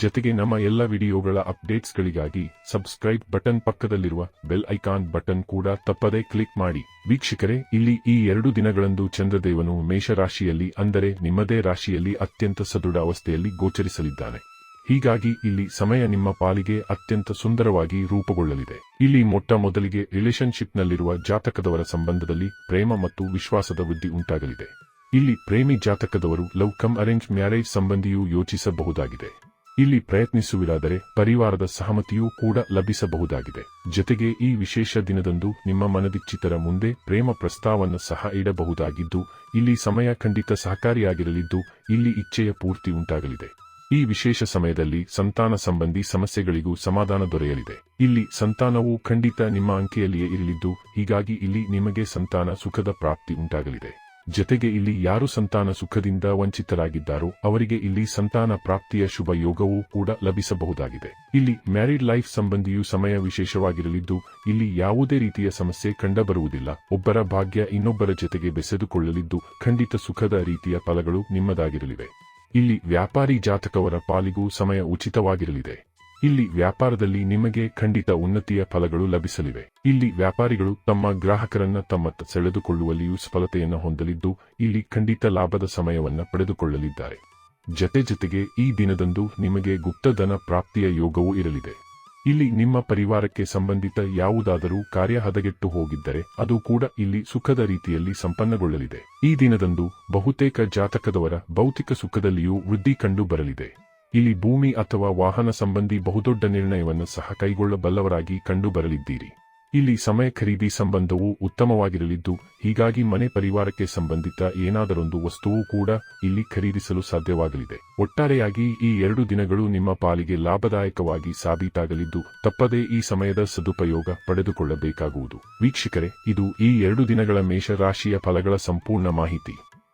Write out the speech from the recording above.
ಜೊತೆಗೆ ನಮ್ಮ ಎಲ್ಲ ವಿಡಿಯೋಗಳ ಅಪ್ಡೇಟ್ಸ್ಗಳಿಗಾಗಿ ಸಬ್ಸ್ಕ್ರೈಬ್ ಬಟನ್ ಪಕ್ಕದಲ್ಲಿರುವ ಬೆಲ್ ಐಕಾನ್ ಬಟನ್ ಕೂಡ ತಪ್ಪದೇ ಕ್ಲಿಕ್ ಮಾಡಿ. ವೀಕ್ಷಕರೇ, ಇಲ್ಲಿ ಈ ಎರಡು ದಿನಗಳಂದು ಚಂದ್ರದೇವನು ಮೇಷರಾಶಿಯಲ್ಲಿ ಅಂದರೆ ನಿಮ್ಮದೇ ರಾಶಿಯಲ್ಲಿ ಅತ್ಯಂತ ಸದೃಢ ಅವಸ್ಥೆಯಲ್ಲಿ ಗೋಚರಿಸಲಿದ್ದಾನೆ. ಹೀಗಾಗಿ ಇಲ್ಲಿ ಸಮಯ ನಿಮ್ಮ ಪಾಲಿಗೆ ಅತ್ಯಂತ ಸುಂದರವಾಗಿ ರೂಪುಗೊಳ್ಳಲಿದೆ. ಇಲ್ಲಿ ಮೊಟ್ಟ ಮೊದಲಿಗೆ ರಿಲೇಶನ್ಶಿಪ್ನಲ್ಲಿರುವ ಜಾತಕದವರ ಸಂಬಂಧದಲ್ಲಿ ಪ್ರೇಮ ಮತ್ತು ವಿಶ್ವಾಸದ ವೃದ್ಧಿ ಉಂಟಾಗಲಿದೆ. ಇಲ್ಲಿ ಪ್ರೇಮಿ ಜಾತಕದವರು ಲವ್ ಕಮ್ ಅರೇಂಜ್ ಮ್ಯಾರೇಜ್ ಸಂಬಂಧಿಯೂ ಯೋಚಿಸಬಹುದಾಗಿದೆ. ಇಲ್ಲಿ ಪ್ರಯತ್ನಿಸುವಿರಾದರೆ ಪರಿವಾರದ ಸಹಮತಿಯೂ ಕೂಡ ಲಭಿಸಬಹುದಾಗಿದೆ. ಜೊತೆಗೆ ಈ ವಿಶೇಷ ದಿನದಂದು ನಿಮ್ಮ ಮನದಿಚ್ಚಿತರ ಮುಂದೆ ಪ್ರೇಮ ಪ್ರಸ್ತಾವವನ್ನು ಸಹ ಇಡಬಹುದಾಗಿದ್ದು, ಇಲ್ಲಿ ಸಮಯ ಖಂಡಿತ ಸಹಕಾರಿಯಾಗಿರಲಿದ್ದು, ಇಲ್ಲಿ ಇಚ್ಛೆಯ ಪೂರ್ತಿ ಉಂಟಾಗಲಿದೆ. ಈ ವಿಶೇಷ ಸಮಯದಲ್ಲಿ ಸಂತಾನ ಸಂಬಂಧಿ ಸಮಸ್ಯೆಗಳಿಗೂ ಸಮಾಧಾನ ದೊರೆಯಲಿದೆ. ಇಲ್ಲಿ ಸಂತಾನವು ಖಂಡಿತ ನಿಮ್ಮ ಅಂಕೆಯಲ್ಲಿಯೇ ಇರಲಿದ್ದು, ಹೀಗಾಗಿ ಇಲ್ಲಿ ನಿಮಗೆ ಸಂತಾನ ಸುಖದ ಪ್ರಾಪ್ತಿ ಉಂಟಾಗಲಿದೆ. ಜೊತೆಗೆ ಇಲ್ಲಿ ಯಾರು ಸಂತಾನ ಸುಖದಿಂದ ವಂಚಿತರಾಗಿದ್ದಾರೋ ಅವರಿಗೆ ಇಲ್ಲಿ ಸಂತಾನ ಪ್ರಾಪ್ತಿಯ ಶುಭ ಯೋಗವೂ ಕೂಡ ಲಭಿಸಬಹುದಾಗಿದೆ. ಇಲ್ಲಿ ಮ್ಯಾರಿಡ್ ಲೈಫ್ ಸಂಬಂಧಿಯು ಸಮಯ ವಿಶೇಷವಾಗಿರಲಿದ್ದು, ಇಲ್ಲಿ ಯಾವುದೇ ರೀತಿಯ ಸಮಸ್ಯೆ ಕಂಡಬರುವುದಿಲ್ಲ. ಒಬ್ಬರ ಭಾಗ್ಯ ಇನ್ನೊಬ್ಬರ ಜೊತೆಗೆ ಬೆಸೆದುಕೊಳ್ಳಲಿದ್ದು, ಖಂಡಿತ ಸುಖದ ರೀತಿಯ ಫಲಗಳು ನಿಮ್ಮದಾಗಿರಲಿವೆ. ಇಲ್ಲಿ ವ್ಯಾಪಾರಿ ಜಾತಕವರ ಪಾಲಿಗೂ ಸಮಯ ಉಚಿತವಾಗಿರಲಿದೆ. ಇಲ್ಲಿ ವ್ಯಾಪಾರದಲ್ಲಿ ನಿಮಗೆ ಖಂಡಿತ ಉನ್ನತಿಯ ಫಲಗಳು ಲಭಿಸಲಿವೆ. ಇಲ್ಲಿ ವ್ಯಾಪಾರಿಗಳು ತಮ್ಮ ಗ್ರಾಹಕರನ್ನ ತಮ್ಮತ್ತ ಸೆಳೆದುಕೊಳ್ಳುವಲ್ಲಿಯೂ ಸಫಲತೆಯನ್ನು ಹೊಂದಲಿದ್ದು, ಇಲ್ಲಿ ಖಂಡಿತ ಲಾಭದ ಸಮಯವನ್ನ ಪಡೆದುಕೊಳ್ಳಲಿದ್ದಾರೆ. ಜತೆ ಜೊತೆಗೆ ಈ ದಿನದಂದು ನಿಮಗೆ ಗುಪ್ತಧನ ಪ್ರಾಪ್ತಿಯ ಯೋಗವೂ ಇರಲಿದೆ. ಇಲ್ಲಿ ನಿಮ್ಮ ಪರಿವಾರಕ್ಕೆ ಸಂಬಂಧಿತ ಯಾವುದಾದರೂ ಕಾರ್ಯ ಹದಗೆಟ್ಟು ಹೋಗಿದ್ದರೆ, ಅದು ಕೂಡ ಇಲ್ಲಿ ಸುಖದ ರೀತಿಯಲ್ಲಿ ಸಂಪನ್ನಗೊಳ್ಳಲಿದೆ. ಈ ದಿನದಂದು ಬಹುತೇಕ ಜಾತಕದವರ ಭೌತಿಕ ಸುಖದಲ್ಲಿಯೂ ವೃದ್ಧಿ ಕಂಡು ಬರಲಿದೆ. ಇಲ್ಲಿ ಭೂಮಿ ಅಥವಾ ವಾಹನ ಸಂಬಂಧಿ ಬಹುದೊಡ್ಡ ನಿರ್ಣಯವನ್ನು ಸಹ ಕೈಗೊಳ್ಳಬಲ್ಲವರಾಗಿ ಕಂಡುಬರಲಿದ್ದೀರಿ. ಇಲ್ಲಿ ಸಮಯ ಖರೀದಿ ಸಂಬಂಧವು ಉತ್ತಮವಾಗಿರಲಿದ್ದು, ಹೀಗಾಗಿ ಮನೆ ಪರಿವಾರಕ್ಕೆ ಸಂಬಂಧಿತ ಏನಾದರೊಂದು ವಸ್ತುವು ಕೂಡ ಇಲ್ಲಿ ಖರೀದಿಸಲು ಸಾಧ್ಯವಾಗಲಿದೆ. ಒಟ್ಟಾರೆಯಾಗಿ ಈ ಎರಡು ದಿನಗಳು ನಿಮ್ಮ ಪಾಲಿಗೆ ಲಾಭದಾಯಕವಾಗಿ ಸಾಬೀತಾಗಲಿದ್ದು, ತಪ್ಪದೇ ಈ ಸಮಯದ ಸದುಪಯೋಗ ಪಡೆದುಕೊಳ್ಳಬೇಕಾಗುವುದು. ವೀಕ್ಷಕರೇ, ಇದು ಈ ಎರಡು ದಿನಗಳ ಮೇಷರಾಶಿಯ ಫಲಗಳ ಸಂಪೂರ್ಣ ಮಾಹಿತಿ.